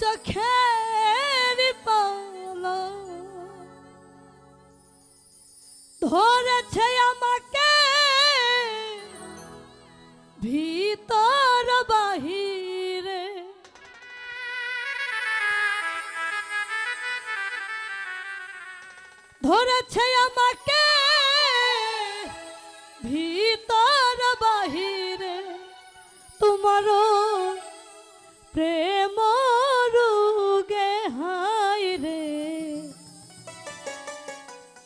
চোখের পালা। ধরেছে আমাকে ভি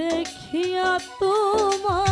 দেখিয়া তোমার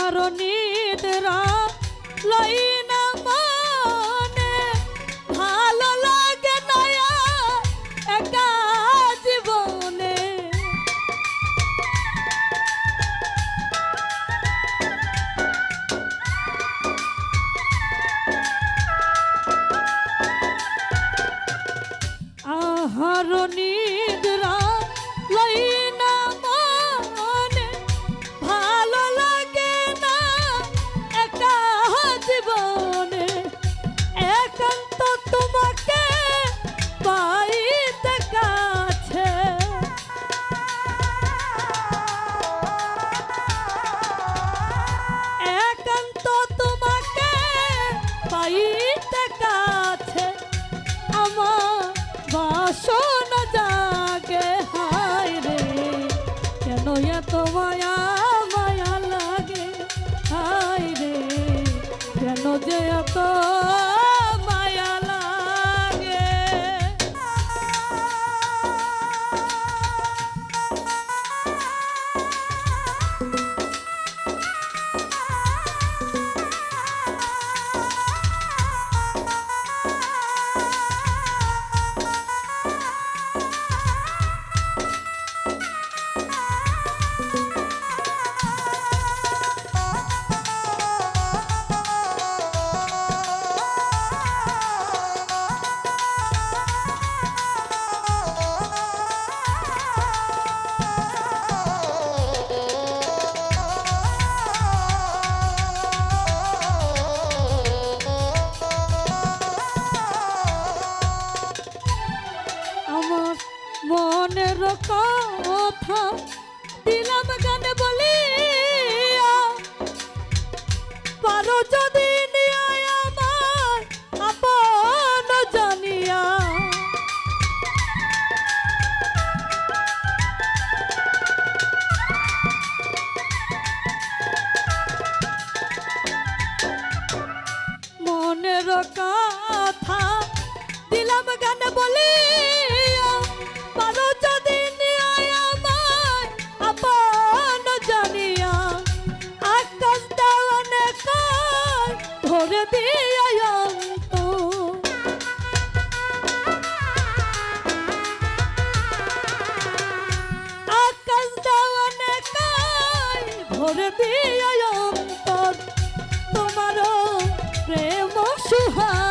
আমার নিদ্রা লই দয়া মনের কথা দিলাম জানব ভরে দিয়ে অন্তর তোমারও প্রেম সুহা